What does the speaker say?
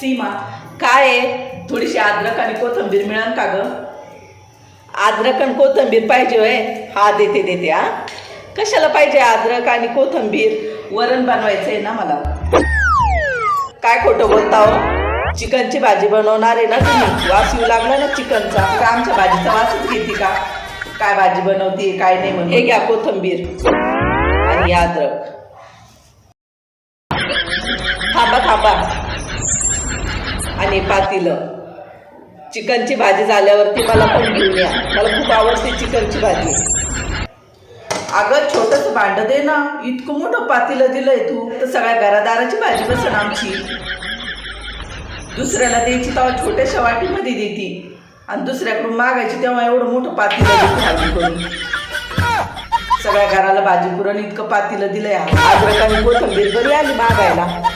सीमा काय आहे? थोडीशी अद्रक आणि कोथंबीर मिळेल का ग? अद्रक आणि कोथंबीर पाहिजे होय? हा देते देते हा. कशाला पाहिजे अद्रक आणि कोथंबीर? वरण बनवायचं आहे ना मला. काय खोटं बोलता हो? चिकनची भाजी बनवणार आहे ना तुम्ही. वास येऊ लागला ना चिकनचा. का आमच्या भाजीचा वासच घेते का? काय भाजी बनवते काय नाही म्हणून. हे घ्या कोथंबीर आणि अद्रक थांबा थांबा. आणि पातीलं. चिकनची भाजी झाल्यावरती मला पण घेऊन या. मला खूप आवडते चिकनची भाजी. अगं छोटस भांड दे ना. इतकं मोठं पातीलं दिलंय तू. तर सगळ्या घरादाराची भाजी बसण आमची. दुसऱ्याला द्यायची तेव्हा छोट्याशा वाटीमध्ये देती. आणि दुसऱ्याकडून मागायची तेव्हा एवढं मोठं पातीलं भाजी करून. सगळ्या घराला भाजी पुरण इतकं पातीलं दिलंय. अद्रक आणि कोथंबीर बरी आली मागायला.